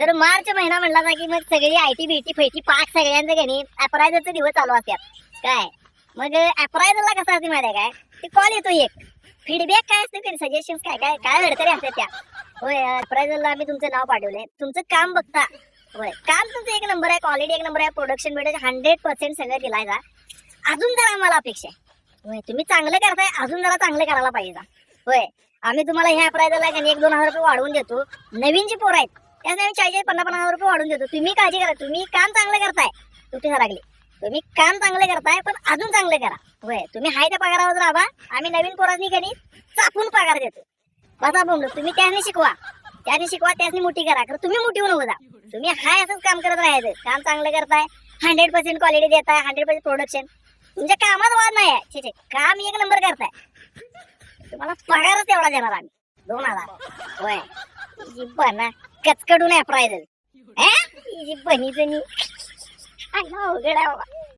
तर मार्च महिना म्हणला ना की मग सगळी आयटी बीटी फेटी पाक सगळ्यांचं गणी अप्रायझरचे दिवस चालू असतात. काय? मग अप्रायझरला कसं असते माहिती काय? ते कॉल येतो एक. फीडबॅक काय असते सजेशन काय काय काय अडचणी असतात त्या. होय अप्रायझरला आम्ही तुमचं नाव पाठवलंय. तुमचं काम बघता. होय काम तुमचं एक नंबर आहे क्वालिटी एक नंबर आहे प्रोडक्शन मिळेल हंड्रेड पर्सेंट सगळं दिलाय का अजून जरा आम्हाला अपेक्षा आहे. होय तुम्ही चांगलं करताय अजून जरा चांगलं करायला पाहिजे होय आम्ही तुम्हाला ह्या अप्रायझरला एक दोन हजार रुपये वाढवून देतो. नवीन जी पोरं आहेत त्यासाठी आम्ही चाळीस पन्नास पन्नास रुपये वाढून देतो. तुम्ही काळजी करा. तुम्ही काम चांगलं करताय. तुटी लागली. तुम्ही काम चांगलं करताय पण अजून चांगलं करा. होय. तुम्ही हाय त्या पगारावर राहा. आम्ही नवीन पोरांनी कधी चापून पगार देतो. बसा बोंबलो तुम्ही त्याने शिकवा. त्याने शिकवा त्याने मोठी करा. खरं तुम्ही मोठी होऊन उभा तुम्ही हाय असंच काम करत राहायचं. काम चांगलं करताय. हंड्रेड पर्सेंट क्वालिटी देताय. हंड्रेड पर्सेंट प्रोडक्शन तुमच्या कामात वाद नाही आहे. काम एक नंबर करताय. तुम्हाला पगारच तेवढा देणार आम्ही. दोन हजार. होय. ही बना. कचकडून आहे प्रायझल जी बनीचं नी. अवघड आहे